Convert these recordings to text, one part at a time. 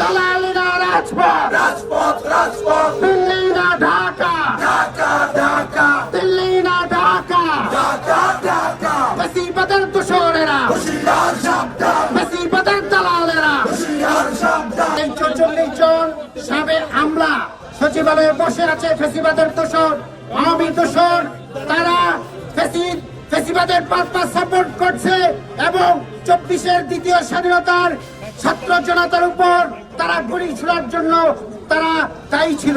রাজপথ। রাজপথ রাজপথ। দিল্লি না ঢাকা। ঢাকা ঢাকা। দিল্লি না ঢাকা। ঢাকা ঢাকা। মুসিবতের দূষণেরা। হুশিয়ার সাবধান। মুসিবতের দালালেরা। হুশিয়ার সাবধান। এই চল্লিশ জন সাবেক আমলা সচিবালয়ে বসে আছে ফেসিবাদের দোষর আওয়ামী দোষর তারা ফেসিদ ফেসিবাদের পারপাস সাপোর্ট করছে এবং চব্বিশের দ্বিতীয় স্বাধীনতার ছাত্র জনতার উপর তারা গুলি ছোড়ার জন্য তারা তাই ছিল।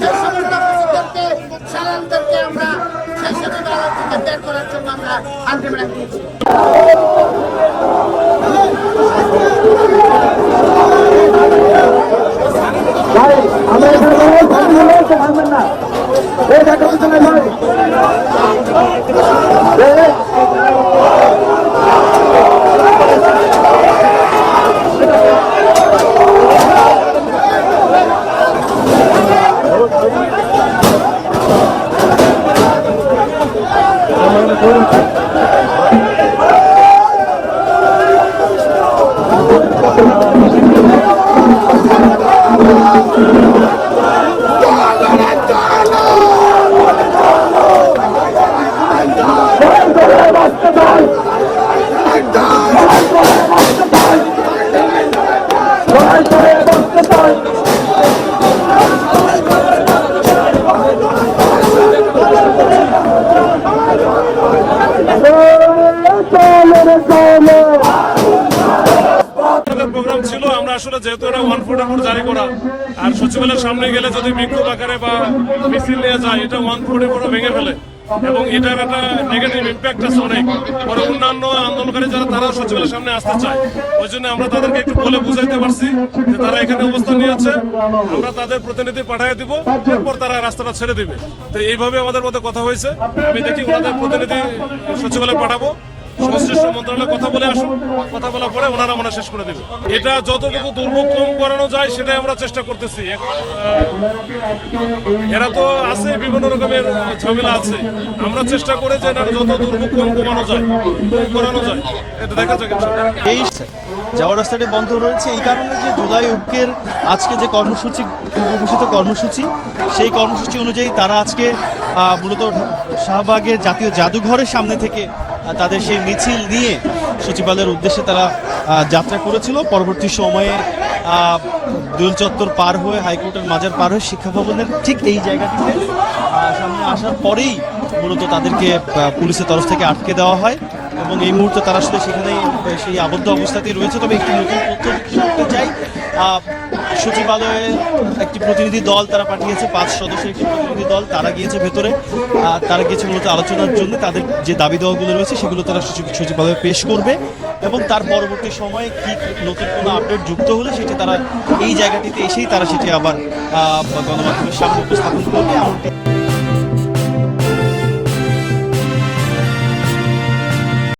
ফেসিবাদকে আমরা সেই করার জন্য আমরা আন্দোলন ভাই আমরা এখানে কোনো ভাঙবেন না, তো ভাঙবেন না এই দেখা পিছনে ভাই এই, লড়াই করে বাঁচতে চাই চলো রে চলো আমাদের প্রোগ্রাম ছিল, আমরা আসলে যেহেতু এটা ওয়ান ফোর্টি ফোর জারি করা, আর সচিবালয়ের সামনে গেলে যদি বিক্ষোভ আকারে বা মিছিল নিয়ে যায়, এটা ওয়ান ফোর্টি ফোর ভেঙে ফেলে। এবং এটার একটা নেগেটিভ ইম্প্যাক্ট আছে অনেক। পরে অন্যান্য আন্দোলনকারী যারা তারা সচিবালয়ের সামনে আসতে চায়। ওই জন্য আমরা তাদেরকে একটু বলে বুঝাইতে পারছি যে তারা এখানে অবস্থান নিয়েছে। আমরা তাদের প্রতিনিধি পাঠিয়ে দিব, এরপর তারা রাস্তাটা ছেড়ে দিবে। তো এইভাবে আমাদের মধ্যে কথা হয়েছে। আমি দেখি ওনাদের প্রতিনিধি সচিবালয়ে পাঠাবো। সংশ্লিষ্ট মন্ত্রণালয়ে কথা বলে আসুন, কথা বলার পরে ওনারা মনে শেষ করে দেবে। এটা যতটুকু দুর্ভোগ করানো যায়, সেটাই আমরা চেষ্টা করতেছি। এরা তো আছে, বিভিন্ন রকমের ঝামেলা আছে। আমরা চেষ্টা করে যে এটা যত দুর্ভোগ কম কমানো যায় করানো যায়, এটা দেখা যাক এই যাওয়ার রাস্তাটি বন্ধ রয়েছে, এই কারণে যে জুলাই ঐক্যের আজকে যে কর্মসূচি ঘোষিত কর্মসূচি, সেই কর্মসূচি অনুযায়ী তারা আজকে মূলত শাহবাগের জাতীয় জাদুঘরের সামনে থেকে তাদের সেই মিছিল নিয়ে সচিবালয়ের উদ্দেশ্যে তারা যাত্রা করেছিল। পরবর্তী সময়ে দোল চত্বর পার হয়ে, হাইকোর্টের মাজার পার হয়ে শিক্ষা ভবনের ঠিক এই জায়গাটিতে সামনে আসার পরেই মূলত তাদেরকে পুলিশের তরফ থেকে আটকে দেওয়া হয়। এবং এই মুহূর্তে তারা আসলে সেখানেই সেই আবদ্ধ অবস্থাতেই রয়েছে। তবে একটি নতুন তথ্য করতে চাই সচিবালয়ে একটি প্রতিনিধি দল তারা পাঠিয়েছে, পাঁচ সদস্যের একটি প্রতিনিধি দল, তারা গিয়েছে ভেতরে। তারা গিয়েছে মূলত আলোচনার জন্য। তাদের যে দাবি দেওয়াগুলো রয়েছে, সেগুলো তারা সচিব- সচিবালয়ে পেশ করবে এবং তার পরবর্তী সময়ে কি নতুন কোনো আপডেট যুক্ত হলে সেটি তারা এই জায়গাটিতে এসেই তারা সেটি আবার গণমাধ্যমের সামনে উপস্থাপন করবে। এমনটি